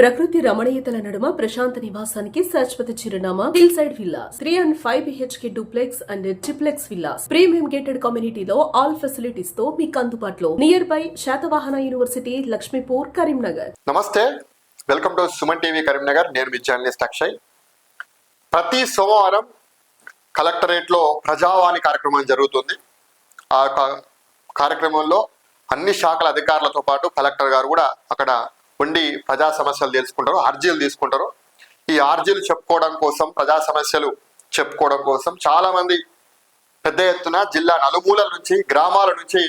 ప్రకృతి రమణీయతల నడుమ ప్రశాంత నివాసానికి శాశ్వత చిరునామా hill side villas. Three and five BHK duplex and triplex villas. Premium gated కమ్యూనిటీలో ఆల్ ఫెసిలిటీస్తో మీకు అందుబాటులో. Near by Satavahana university Laxmipur Karimnagar. నమస్తే. Welcome to Suman TV Karimnagar. నేను మీ జర్నలిస్ట్ అక్షయ్. ప్రతి సోమవారం కలెక్టరేట్లో ప్రజావాణి కార్యక్రమం జరుగుతుంది. ఆ కార్యక్రమంలో అన్ని శాఖల అధికారులతో పాటు కలెక్టర్ గారు కూడా అక్కడ ఉండి ప్రజా సమస్యలు తెలుసుకుంటారు అర్జీలు తీసుకుంటారు ఈ అర్జీలు చెప్పుకోవడం కోసం ప్రజా సమస్యలు చెప్పుకోవడం కోసం చాలా మంది పెద్ద ఎత్తున జిల్లా నలుమూలల నుంచి గ్రామాల నుంచి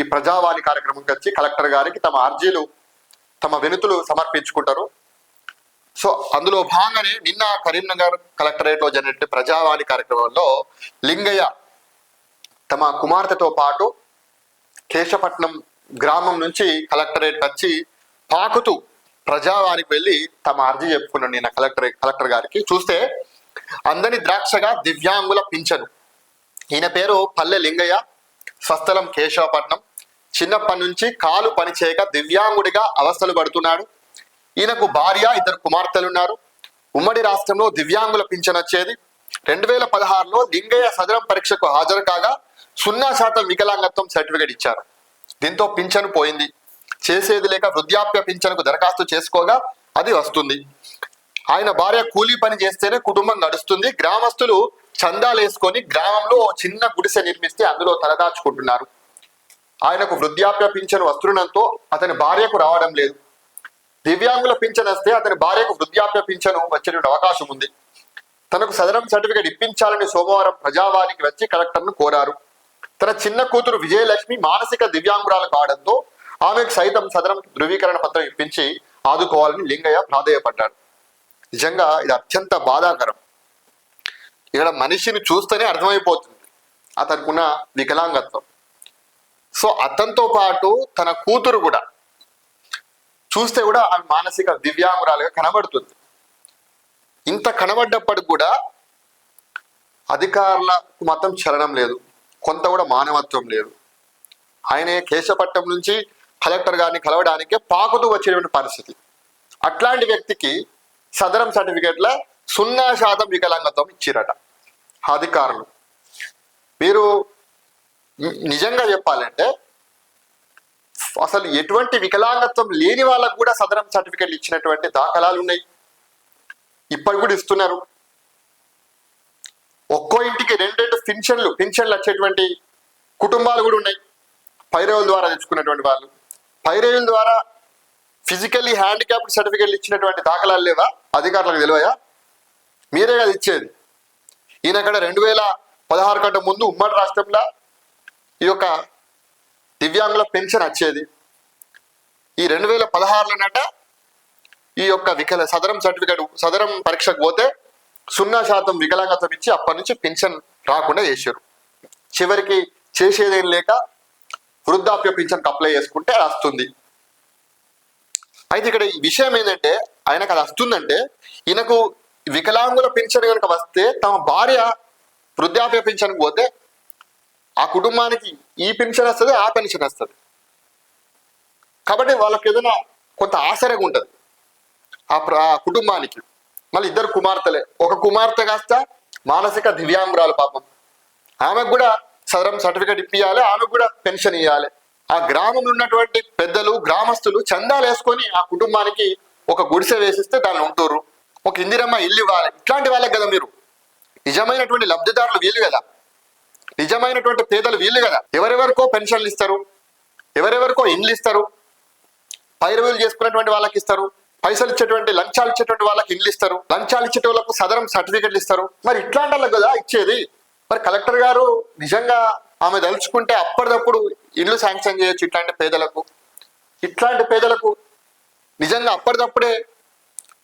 ఈ ప్రజావాణి కార్యక్రమంకి వచ్చి కలెక్టర్ గారికి తమ అర్జీలు తమ వినతులు సమర్పించుకుంటారు. సో అందులో భాగంగానే నిన్న కరీంనగర్ కలెక్టరేట్లో జరిగిన ప్రజావాణి కార్యక్రమంలో లింగయ్య తమ కుమార్తెతో పాటు కేశపట్నం గ్రామం నుంచి కలెక్టరేట్ వచ్చి పాకుతూ ప్రజావానికి వెళ్ళి తమ అర్జీ చెప్పుకున్నాను నిన్న కలెక్టర్ కలెక్టర్ గారికి. చూస్తే అందని ద్రాక్షగా దివ్యాంగుల పింఛను. ఈయన పేరు పల్లె లింగయ్య స్వస్థలం కేశవపట్నం. చిన్నప్పటి నుంచి కాలు పనిచేయక దివ్యాంగుడిగా అవస్థలు పడుతున్నాడు. ఈయనకు భార్య ఇద్దరు కుమార్తెలు ఉన్నారు. ఉమ్మడి రాష్ట్రంలో దివ్యాంగుల పింఛన్ వచ్చేది. రెండు వేల పదహారులో లింగయ్య సదరం పరీక్షకు హాజరు కాగా సున్నా శాతం వికలాంగత్వం సర్టిఫికేట్ ఇచ్చారు. దీంతో పింఛను పోయింది. చేసేది లేక వృద్ధాప్య పింఛనుకు దరఖాస్తు చేసుకోగా అది వస్తుంది. ఆయన భార్య కూలీ పని చేస్తేనే కుటుంబం నడుస్తుంది. గ్రామస్తులు చందాలు వేసుకొని గ్రామంలో ఓ చిన్న గుడిసె నిర్మిస్తే అందులో తలదాచుకుంటున్నారు. ఆయనకు వృద్ధాప్య పింఛను వస్తుండడంతో అతని భార్యకు రావడం లేదు. దివ్యాంగుల పింఛన్ వస్తే అతని భార్యకు వృద్ధాప్య పింఛను వచ్చే అవకాశం ఉంది. తనకు సదరం సర్టిఫికేట్ ఇప్పించాలని సోమవారం ప్రజావానికి వచ్చి కలెక్టర్ను కోరారు. తన చిన్న కూతురు విజయలక్ష్మి మానసిక దివ్యాంగురాలు కావడంతో ఆమెకు సైతం సదరం ధృవీకరణ పత్రం ఇప్పించి ఆదుకోవాలని లింగయ్య ప్రాధేయపడ్డాడు. నిజంగా ఇది అత్యంత బాధాకరం. ఇక్కడ మనిషిని చూస్తేనే అర్థమైపోతుంది. అతనుకున్న వికలాంగత్వం. సో అతనితో పాటు తన కూతురు కూడా. చూస్తే కూడా ఆమె మానసిక దివ్యాంగురాలుగా కనబడుతుంది. ఇంత కనబడ్డప్పటికి కూడా అధికారులకు మాత్రం చలనం లేదు. కొంత కూడా మానవత్వం లేదు. ఆయనే కేశపట్నం నుంచి కలెక్టర్ గారిని కలవడానికే పాకుతూ వచ్చేటువంటి పరిస్థితి. అట్లాంటి వ్యక్తికి సదరం సర్టిఫికేట్ల సున్నా శాతం వికలాంగత్వం ఇచ్చిరట. అధికారులు. మీరు నిజంగా చెప్పాలంటే అసలు ఎటువంటి వికలాంగత్వం లేని వాళ్ళకు కూడా సదరం సర్టిఫికేట్లు ఇచ్చినటువంటి దాఖలాలు ఉన్నాయి. ఇప్పటి కూడా ఇస్తున్నారు. ఒక్కో ఇంటికి రెండు రెండు పింఛన్లు పింఛన్లు వచ్చేటువంటి కుటుంబాలు కూడా ఉన్నాయి. పైరవుల ద్వారా తెచ్చుకున్నటువంటి వాళ్ళు. పైరవుల ద్వారా ఫిజికల్లీ హ్యాండిక్యాప్డ్ సర్టిఫికేట్లు ఇచ్చినటువంటి దాఖలాలు లేవా? అధికారులకు తెలివయా? మీరే కదా ఇచ్చేది. ఈయన అక్కడ రెండు వేల పదహారు కంటే ముందు ఉమ్మడి రాష్ట్రంలో ఈ యొక్క దివ్యాంగుల పెన్షన్ వచ్చేది. ఈ రెండు వేల పదహారులోనట ఈ యొక్క వికల సదరం సర్టిఫికేట్ సదరం పరీక్షకు పోతే సున్నా శాతం వికలాంగత్వం ఇచ్చి అప్పటి నుంచి పెన్షన్ రాకుండా చేశారు. చివరికి చేసేదేం లేక వృద్ధాప్య పింఛన్కి అప్లై చేసుకుంటే అది వస్తుంది. అయితే ఇక్కడ ఈ విషయం ఏంటంటే ఆయనకు అది వస్తుందంటే ఈయనకు వికలాంగుల పింఛన్ కనుక వస్తే తమ భార్య వృద్ధాప్య పింఛన్కి పోతే ఆ కుటుంబానికి ఈ పెన్షన్ వస్తుంది ఆ పెన్షన్ వస్తుంది. కాబట్టి వాళ్ళకి ఏదైనా కొంత ఆశ్చర్యంగా ఉంటుంది. ఆ ప్ర- ఆ కుటుంబానికి. మళ్ళీ ఇద్దరు కుమార్తెలే. ఒక కుమార్తె కాస్త మానసిక దివ్యాంగురాలు పాపం. ఆమెకు కూడా సదరం సర్టిఫికేట్ ఇప్పియాలి ఆమెకు కూడా పెన్షన్ ఇవ్వాలి ఆ గ్రామంలో ఉన్నటువంటి పెద్దలు గ్రామస్తులు చందాలు వేసుకొని ఆ కుటుంబానికి ఒక గుడిసె వేసిస్తే దాన్ని ఉంటుర్రు. ఒక ఇందిరమ్మ ఇల్లు ఇవ్వాలి. ఇట్లాంటి వాళ్ళకి కదా మీరు. నిజమైనటువంటి లబ్ధిదారులు వీళ్ళు కదా. నిజమైనటువంటి పేదలు వీళ్ళు కదా. ఎవరెవరికో పెన్షన్లు ఇస్తారు? ఎవరెవరికో ఇండ్లు ఇస్తారు? పైరవీలు చేసుకున్నటువంటి వాళ్ళకి ఇస్తారు? పైసలు ఇచ్చేటువంటి లంచాలు ఇచ్చేటువంటి వాళ్ళకి ఇండ్లు ఇస్తారు? లంచాలు ఇచ్చే వాళ్ళకు సదరం సర్టిఫికెట్లు ఇస్తారు? మరి ఇట్లాంటి వాళ్ళకి కదా ఇచ్చేది. మరి కలెక్టర్ గారు నిజంగా ఆమె దలుచుకుంటే అప్పటిదప్పుడు ఇల్లు శాంక్షన్ చేయొచ్చు ఇట్లాంటి పేదలకు. ఇట్లాంటి పేదలకు నిజంగా అప్పటిదప్పుడే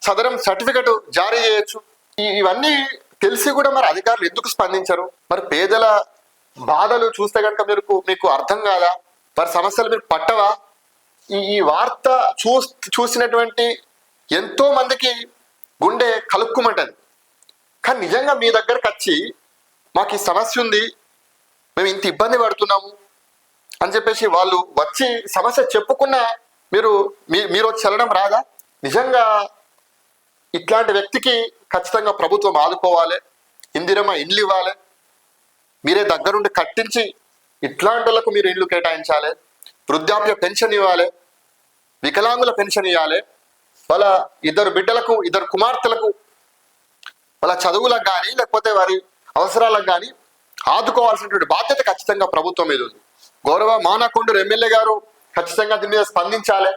సదరం సర్టిఫికెట్ జారీ చేయొచ్చు. ఇవన్నీ తెలిసి కూడా మరి అధికారులు ఎందుకు స్పందించరు? మరి పేదల బాధలు చూస్తే కనుక మీరు మీకు అర్థం కాదా? మరి సమస్యలు మీరు పట్టవా? ఈ ఈ వార్త చూ చూసినటువంటి ఎంతో మందికి గుండె కలుక్కుమంటది. కానీ నిజంగా మీ దగ్గరకు వచ్చి మాకు ఈ సమస్య ఉంది మేము ఇంత ఇబ్బంది పడుతున్నాము అని చెప్పేసి వాళ్ళు వచ్చి సమస్య చెప్పుకున్నా మీరు మీ- మీరు చల్లడం రాదా? నిజంగా ఇట్లాంటి వ్యక్తికి ఖచ్చితంగా ప్రభుత్వం ఆదుకోవాలి ఇందిరమ్మ ఇండ్లు ఇవ్వాలి మీరే దగ్గరుండి కట్టించి ఇట్లాంటి వాళ్ళకు మీరు ఇండ్లు కేటాయించాలి వృద్ధాప్య పెన్షన్ ఇవ్వాలి వికలాంగుల పెన్షన్ ఇవ్వాలి వాళ్ళ ఇద్దరు బిడ్డలకు ఇద్దరు కుమార్తెలకు వాళ్ళ చదువులకు కానీ లేకపోతే వారి అవసరాలకు కానీ ఆదుకోవాల్సినటువంటి బాధ్యత ఖచ్చితంగా ప్రభుత్వం మీద ఉంది. గౌరవ మానకొండూరు ఎమ్మెల్యే గారు ఖచ్చితంగా దీని మీద స్పందించాలి.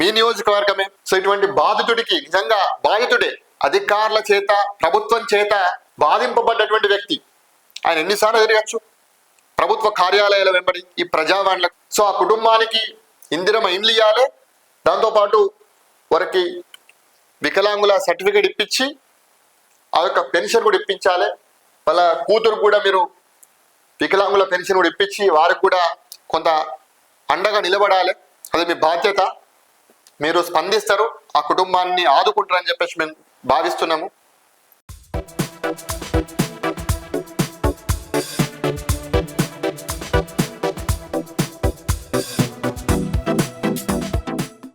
మీ నియోజకవర్గమే. సో ఇటువంటి బాధితుడికి నిజంగా బాధితుడే అధికారుల చేత ప్రభుత్వం చేత బాధింపబడ్డటువంటి వ్యక్తి ఆయన ఎన్నిసార్లు తిరగచ్చు ప్రభుత్వ కార్యాలయాల వెంబడి ఈ ప్రజావాణిలకు సో ఆ కుటుంబానికి ఇందిరమ ఇండ్లు ఇవ్వాలి దాంతోపాటు వారికి వికలాంగుల సర్టిఫికేట్ ఇప్పించి ఆ యొక్క పెన్షన్ కూడా ఇప్పించాలి. వాళ్ళ కూతురు కూడా మీరు వికలాంగుల పెన్షన్ కూడా ఇప్పించి వారికి కూడా కొంత అండగా నిలబడాలి. అది మీ బాధ్యత. మీరు స్పందిస్తారు ఆ కుటుంబాన్ని ఆదుకుంటారని చెప్పేసి మేము భావిస్తున్నాము.